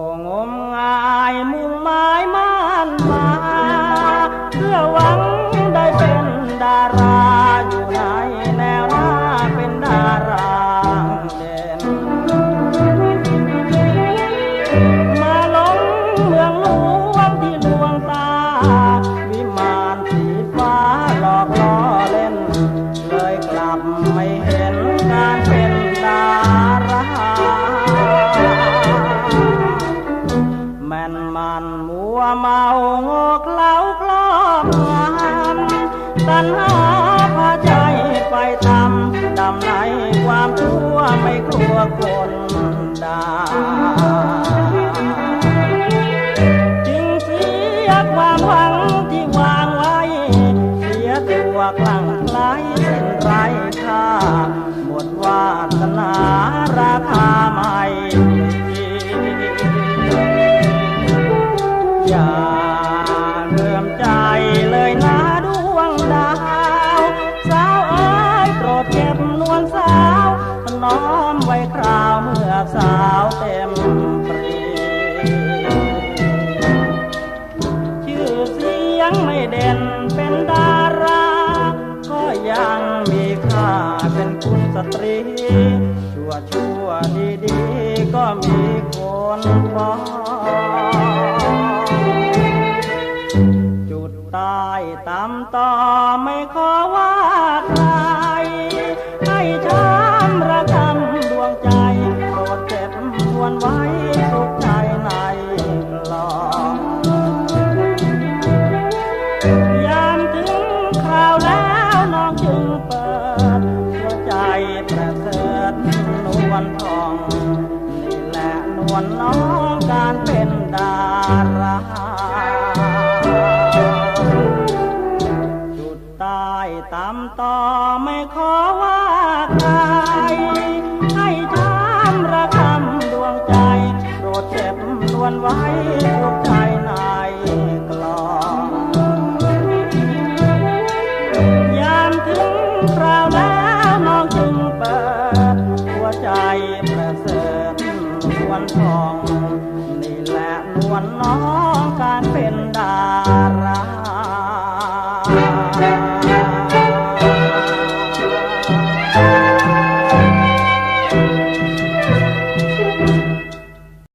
我们啊。 ญหาพาใจไปทำดำในความชั่วไม่กลัวคนด่าจึงเสียความหวังที่วางไว้ เสียตัวกลั่งไคล้สิ้นไรค่าหมดวาสนาราคาไม่มีอย่า เลื่อมใจเลยนะดวงดาว สาวเอ้ยโปรดเก็บนวลสาวน้อมไว้คราวเมื่อสาวเต็มปรีชื่อเสียงไม่เด่นเป็นดารา ก็ยังมีค่าเป็นคุณสตรี ชั่วชั่วดีดีๆก็มีคนฟ้อง ไม่ขอว่าใครให้ช้ำระกำดวงใจโปรดเก็บทวนไว้สุขใจในกลองยามถึงคราวแล้วน้องจึงเปิดหัวใจประเสริฐนวลทองนี่แหละนวลน้องการเป็นดารา ตามต่อไม่ขอว่าใครให้ช้ำระคำดวงใจ โปรดเก็บนวลไว้ทุกใจในกลองยามถึงคราวแล้วน้องจึงเปิด หัวใจประเสริฐนวลทอง นี่แหละนวลน้องการเป็นดารา